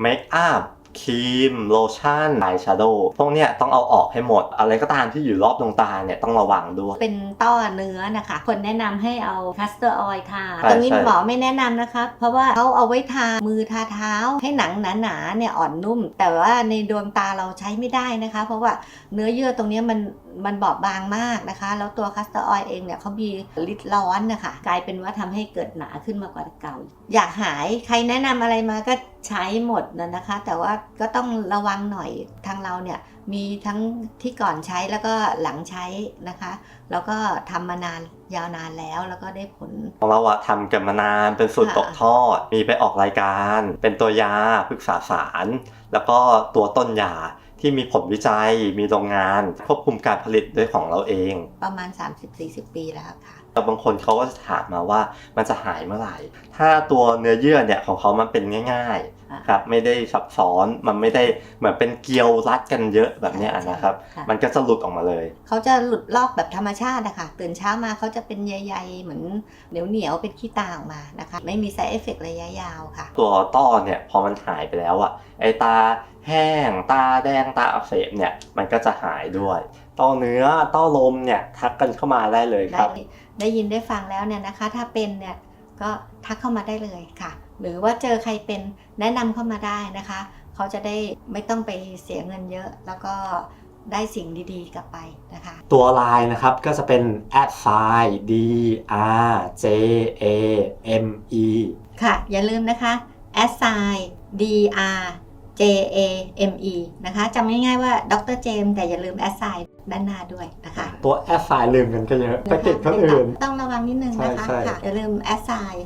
เมคอัพครีมโลชั่นไอแชโดว์พวกเนี้ยต้องเอาออกให้หมด อะไรก็ตามที่อยู่รอบดวงตาเนี่ยต้องระวังด้วย เป็นต้อเนื้อนะคะ คนแนะนำให้เอาคัสเตอร์ออยล์ทาใช่ตรงนี้ใช่ หมอไม่แนะนำนะคะ เพราะว่าเขาเอาไว้ทามือทาเท้า ให้หนังหนาๆเนี่ยอ่อนนุ่ม แต่ว่าในดวงตาเราใช้ไม่ได้นะคะ เพราะว่าเนื้อเยื่อตรงเนี้ยมันมันบอบบางมากนะคะ แล้วตัวคัสเตอร์ออยล์เองเนี่ยเขามีฤทธิ์ร้อนนะคะ กลายเป็นว่าทำให้เกิดหนาขึ้นมากกว่าเก่า อยากหายใครแนะนำอะไรมาก็ใช้หมดนะนะคะ แต่ว่าก็ต้องระวังหน่อยทางเราเนี่ยมีทั้งที่ก่อนใช้แล้วก็หลังใช้นะคะ แล้วก็ทำมานานยาวนานแล้วแล้วก็ได้ผล ของเราอะทำกันมานานเป็นสูตรค่ะ ตกทอด มีไปออกรายการ เป็นตัวยาปรึกษาสาร แล้วก็ตัวต้นยา ที่มีผลวิจัย มีโรงงาน ควบคุมการผลิตด้วยของเราเอง ประมาณ 30-40 ปีแล้วค่ะแต่บางคนเขาก็จะถามมาว่ามันจะหายเมื่อไหร่ ถ้าตัวเนื้อเยื่อเนี่ยของเขามันเป็นง่ายอ่าๆครับไม่ได้ซับซ้อนมันไม่ได้เหมือนเป็นเกลียวรัดกันเยอะแบบเนี้ยนะครับค่ะมันก็จะหลุดออกมาเลย เขาจะหลุดลอกแบบธรรมชาตินะคะตื่นเช้ามาเขาจะเป็นใยๆเหมือนเหนียวเหนียวๆเป็นขี้ตาออกมานะคะ ไม่มี side effect ระยะยาวค่ะ ตัวต้อเนี่ยพอมันหายไปแล้วอะไอตา แห้งตาแดงตาอักเสบเนี่ยมันก็จะหายด้วยต้อเนื้อต้อลมเนี่ยทักกันเข้ามาได้เลยคได้รับได้ยินได้ฟังแล้วเนี่ยนะคะ ถ้าเป็นเนี่ยก็ทักเข้ามาได้เลยค่ะ หรือว่าเจอใครเป็นแนะนำเข้ามาได้นะคะ เขาจะได้ไม่ต้องไปเสียเงินเยอะ แล้วก็ได้สิ่งดีๆกลับไปนะคะ ตัวลายนะครับก็จะเป็น at sign d r j a m e ค่ะ อย่าลืมนะคะ assign d r j a m e นะคะจำง่ายๆว่าดรเจมแต่อย่าลืม assign ด้านหน้าด้วยนะคะตัว at sign ลืมกันก็เยอะไปติดคนอื่น ต้องระวังนิดนึงนะคะใช่ใช่ค่ะอย่าลืม assign